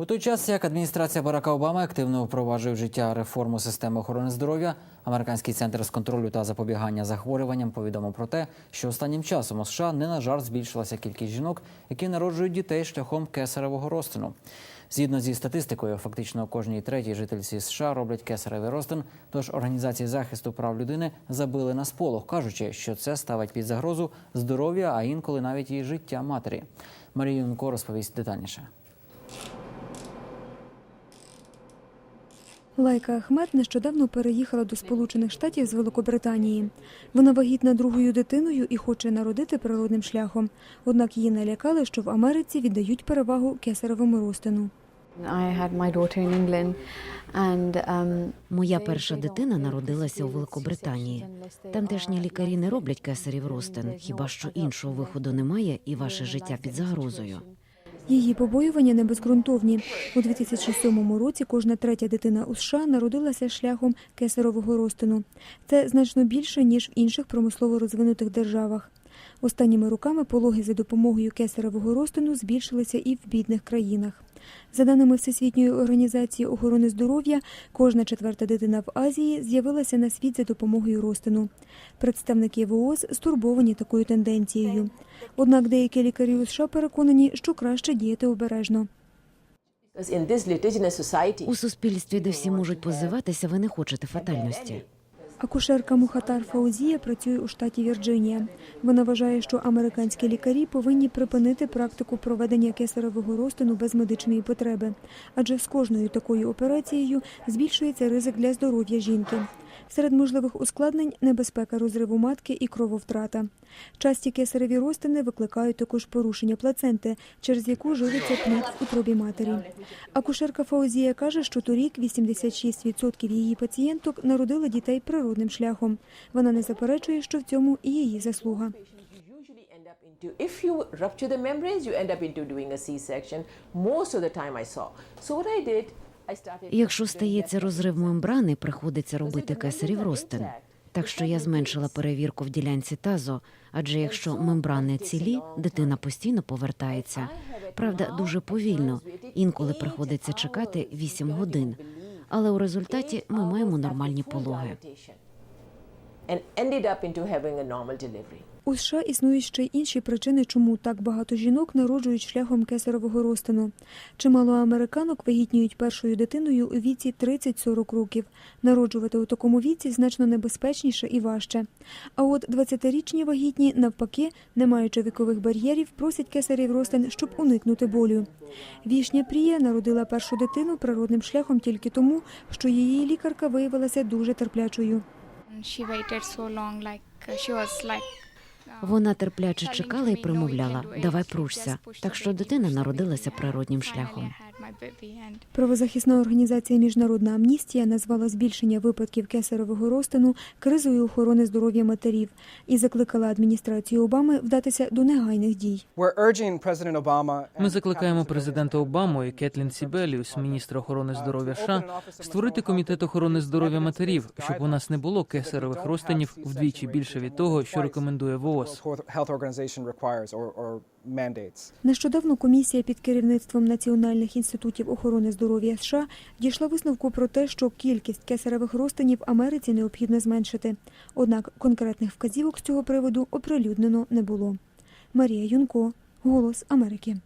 У той час, як адміністрація Барака Обами активно впроваджує в життя реформу системи охорони здоров'я, американський центр з контролю та запобігання захворюванням повідомив про те, що останнім часом у США не на жарт збільшилася кількість жінок, які народжують дітей шляхом кесаревого розтину. Згідно зі статистикою, фактично кожній третій жительці США роблять кесаревий розтин. Тож організації захисту прав людини забили на сполох, кажучи, що це ставить під загрозу здоров'я, а інколи навіть і життя матері. Марія Юнко розповість детальніше. Лайка Ахмед нещодавно переїхала до Сполучених Штатів з Великобританії. Вона вагітна другою дитиною і хоче народити природним шляхом. Однак її налякали, що в Америці віддають перевагу кесаревому розтину. Um, Моя перша дитина народилася у Великобританії. Тамтешні лікарі не роблять кесарів розтин, хіба що іншого виходу немає, і ваше життя під загрозою. Її побоювання не безґрунтовні. У 2007 році кожна третя дитина у США народилася шляхом кесарового розтину. Це значно більше ніж в інших промислово розвинутих державах. Останніми роками пологи за допомогою кесаревого розтину збільшилися і в бідних країнах. За даними Всесвітньої організації охорони здоров'я, кожна четверта дитина в Азії з'явилася на світ за допомогою розтину. Представники ВООЗ стурбовані такою тенденцією. Однак деякі лікарі у США переконані, що краще діяти обережно. У суспільстві, де всі можуть позиватися, ви не хочете фатальності. Акушерка Мухатар Фаузія працює у штаті Вірджинія. Вона вважає, що американські лікарі повинні припинити практику проведення кесаревого розтину без медичної потреби, адже з кожною такою операцією збільшується ризик для здоров'я жінки. Серед можливих ускладнень небезпека розриву матки і крововтрата. Часті кесареві розтини викликають також порушення плаценти, через яку живиться плід в утробі матері. Акушерка Фаузія каже, що торік 86% її пацієнток народили дітей природним шляхом. Вона не заперечує, що в цьому і її заслуга. if you rupture the membranes, you end up into doing a C-section. Most of the time I saw. So what I did, I started. Якщо стається розрив мембрани, приходиться робити кесарів розтин. Так що я зменшила перевірку в ділянці тазу, адже якщо мембрани цілі, дитина постійно повертається. Правда, дуже повільно. Інколи приходиться чекати 8 годин. Але у результаті ми маємо нормальні пологи. And ended up into having a normal delivery. У США існують ще й інші причини, чому так багато жінок народжують шляхом кесарового розтину. Чимало американок вагітніють першою дитиною у віці 30-40 років. Народжувати у такому віці значно небезпечніше і важче. А от 20-річні вагітні, навпаки, не маючи вікових бар'єрів, просять кесарів розтин, щоб уникнути болю. Вішня Прія народила першу дитину природним шляхом тільки тому, що її лікарка виявилася дуже терплячою. Uh, uh, Вона терпляче чекала і me, "No, you промовляла: can do it." Давай pushed Так що дитина народилася природнім шляхом. Правозахисна організація Міжнародна амністія назвала збільшення випадків кесарового розтину кризою охорони здоров'я матерів і закликала адміністрацію Обами вдатися до негайних дій. We're urging Ми закликаємо президента Обаму і Кетлін Сібеліус, міністра охорони здоров'я США, створити комітет охорони здоров'я матерів, щоб у нас не було кесаревих розтинів вдвічі більше від того, що рекомендує ВООЗ. Нещодавно комісія під керівництвом Національних інститутів охорони здоров'я США дійшла висновку про те, що кількість кесаревих розтинів Америці необхідно зменшити. Однак конкретних вказівок з цього приводу оприлюднено не було. Марія Юнко, Голос Америки.